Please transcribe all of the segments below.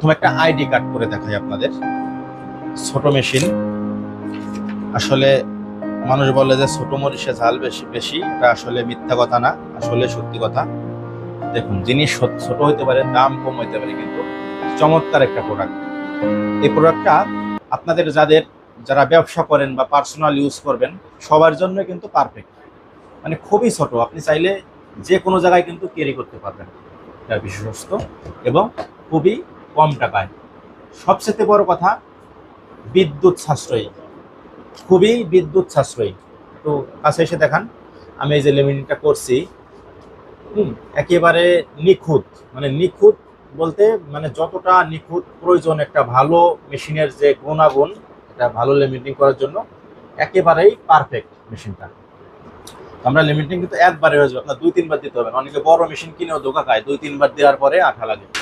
প্রথম একটা ID card করে দেখাই আপনাদের। ছোট মেশিন আসলে মানুষ বলে যে ছোট মরিচে ঝাল বেশি বেশি। এটা আসলে মিথ্যা কথা না, আসলে সত্যি কথা। দেখুন, জিনিস ছোট হইতে পারে, দাম কম হইতে পারে, কিন্তু চমৎকার একটা প্রোডাক্ট এই প্রোডাক্টটা আপনাদের যাদের, যারা ব্যবসা করেন বা পার্সোনাল ইউজ করবেন, সবার জন্য কিন্তু পারফেক্ট মানে খুবই ছোট, আপনি চাইলে যে কোনো জায়গায় কিন্তু ক্যারি করতে পারবেন। এটা বিশ্বস্ত এবং খুবই কম টাকায়। সবচেয়ে বড় কথা, বিদ্যুৎ সাশ্রয়ী। খুবই বিদ্যুৎ সাশ্রয়ী। তো কাছে এসে দেখান, আমি এই যে লেমিনিংটা করছি, হুম, একেবারে নিখুঁত। মানে নিখুঁত বলতে মানে যতটা নিখুঁত প্রয়োজন একটা ভালো মেশিনের যে গুণাগুণ এটা ভালো লেমিনিং করার জন্য, একেবারেই পারফেক্ট মেশিনটা। আমরা লিমিটিং কিন্তু একবারে হয়ে যাবে। আপনার দুই তিনবার দিতে হবে। অনেকে বড় মেশিন কিনেও ধোকা খায়। দুই তিনবার দেওয়ার পরে আঠা লাগে।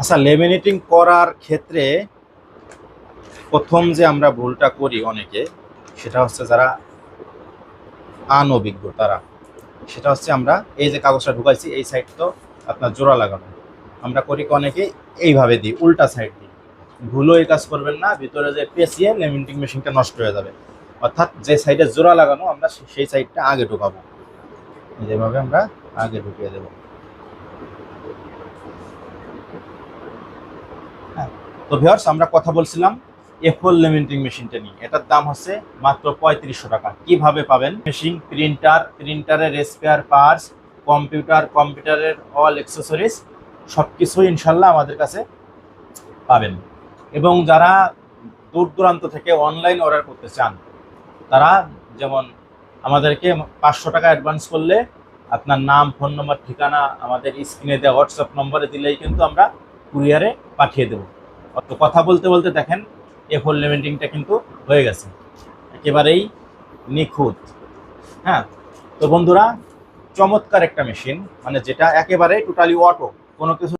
আচ্ছা লেমিনেটিং করার ক্ষেত্রে প্রথম যে আমরা ভুলটা করি অনেকে, সেটা হচ্ছে যারা আনঅভিজ্ঞ তারা, সেটা হচ্ছে আমরা এই যে কাগজটা ঢুকাইছি, এই সাইড তো আপনার জোড়া লাগানো। আমরা করি অনেকে এইভাবে দিই, উল্টা সাইড দিই। ভুলও এই কাজ করবেন না, ভিতরে যে পেঁচিয়ে লেমিনেটিং মেশিনটা নষ্ট হয়ে যাবে। অর্থাৎ যে সাইডে জোড়া লাগানো, আমরা সেই সাইডটা আগে ঢুকাবো। যেভাবে আমরা আগে ঢুকিয়ে দেব। হ্যাঁ, তো ভিউয়ার্স আমরা কথা বলছিলাম এফল লেমিনেটিং মেশিনটা নিয়ে। এটার দাম হচ্ছে মাত্র পঁয়ত্রিশশো টাকা। কীভাবে পাবেন? মেশিন প্রিন্টার প্রিন্টারের স্পেয়ার পার্টস কম্পিউটার কম্পিউটারের অল অ্যাক্সেসরিজ সব কিছুই ইনশাল্লাহ আমাদের কাছে পাবেন। এবং যারা দূর দূরান্ত থেকে অনলাইন অর্ডার করতে চান তারা যেমন আমাদেরকে পাঁচশো টাকা অ্যাডভান্স করলে আপনার নাম ফোন নম্বর ঠিকানা আমাদের স্ক্রিনে দেওয়া হোয়াটসঅ্যাপ নম্বরে দিলেই কিন্তু আমরা কুরিয়ারে পাঠিয়ে দেবো। অত কথা বলতে বলতে দেখেন, এ ফোর লেমেন্টিংটা কিন্তু হয়ে গেছে। একেবারেই নিখুঁত। হ্যাঁ? তো বন্ধুরা, চমৎকার একটা মেশিন মানে যেটা একেবারে টোটালি অটো কোনো কিছু